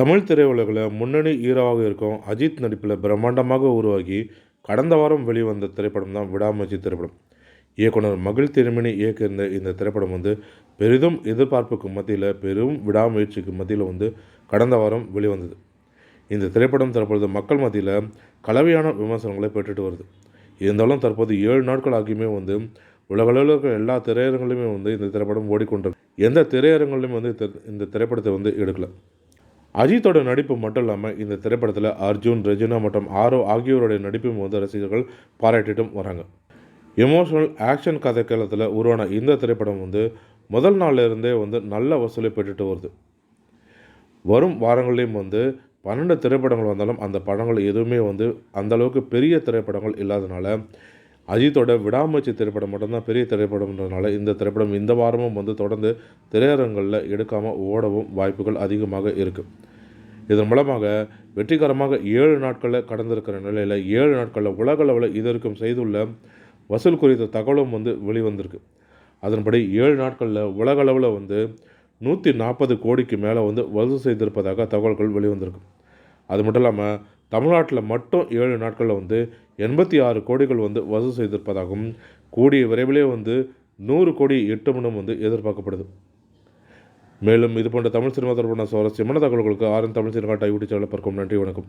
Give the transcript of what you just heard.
தமிழ் திரையுலகில் முன்னணி ஹீரோவாக இருக்கும் அஜித் நடிப்பில் பிரம்மாண்டமாக உருவாகி கடந்த வாரம் வெளிவந்த திரைப்படம் தான் விடாமுயற்சி திரைப்படம். இயக்குனர் மகிழ் திருமணி இயக்கியிருந்த இந்த திரைப்படம் வந்து பெரிதும் எதிர்பார்ப்புக்கு மத்தியில் பெரும் விடாமுயற்சிக்கு மத்தியில் வந்து கடந்த வாரம் வெளிவந்தது. இந்த திரைப்படம் தற்பொழுது மக்கள் மத்தியில் கலவையான விமர்சனங்களை பெற்றுட்டு வருது. இருந்தாலும் தற்போது ஏழு நாட்கள் ஆகியுமே வந்து உலகளவில் இருக்கிற எல்லா திரையரங்குலையுமே வந்து இந்த திரைப்படம் ஓடிக்கொண்டிருக்கு. எந்த திரையரங்குலையும் வந்து இந்த- இந்த திரைப்படத்தை வந்து எடுக்கலை. அஜித்தோட நடிப்பு மட்டும் இல்லாமல் இந்த திரைப்படத்தில் அர்ஜுன் ரெஜினா மற்றும் ஆரோ ஆகியோருடைய நடிப்பும் வந்து ரசிகர்கள் பாராட்டிட்டும் வராங்க. எமோஷனல் ஆக்ஷன் கதைக்களத்தில் உருவான இந்த திரைப்படம் வந்து முதல் நாள்ல இருந்தே வந்து நல்ல வசூலை பெற்றுட்டு வருது. வரும் வாரங்களையும் வந்து பன்னெண்டு திரைப்படங்கள் வந்தாலும் அந்த படங்கள் எதுவுமே வந்து அந்தளவுக்கு பெரிய திரைப்படங்கள் இல்லாதனால அஜித்தோட விடாமுயற்சி திரைப்படம் மட்டும்தான் பெரிய திரைப்படம்ன்றதுனால இந்த திரைப்படம் இந்த வாரமும் வந்து தொடர்ந்து திரையரங்களில் எடுக்காமல் ஓடவும் வாய்ப்புகள் அதிகமாக இருக்குது இதன் மூலமாக வெற்றிகரமாக ஏழு நாட்களில் கடந்திருக்கிற நிலையில் ஏழு நாட்களில் உலகளவில் இதற்கும் செய்துள்ள வசூல் குறித்த தகவலும் வந்து வெளிவந்திருக்கு. அதன்படி ஏழு நாட்களில் உலகளவில் வந்து நூற்றி நாற்பது கோடிக்கு மேலே வந்து வசூல் செய்திருப்பதாக தகவல்கள் வெளிவந்திருக்கு. அது மட்டும் இல்லாமல் தமிழ்நாட்டில் மட்டும் ஏழு நாட்களில் வந்து எண்பத்தி ஆறு கோடிகள் வந்து வசூல் செய்திருப்பதாகவும் கூடிய விரைவிலே வந்து நூறு கோடி எட்டுமனும் வந்து எதிர்பார்க்கப்படுது. மேலும் இது போன்ற தமிழ் சினிமா தொடர்பான சுவாரஸ்யமான தகவல்களுக்கு ஆரன் தமிழ் சினிமா யூடியூப் சேனலை பார்க்கும் நன்றி வணக்கம்.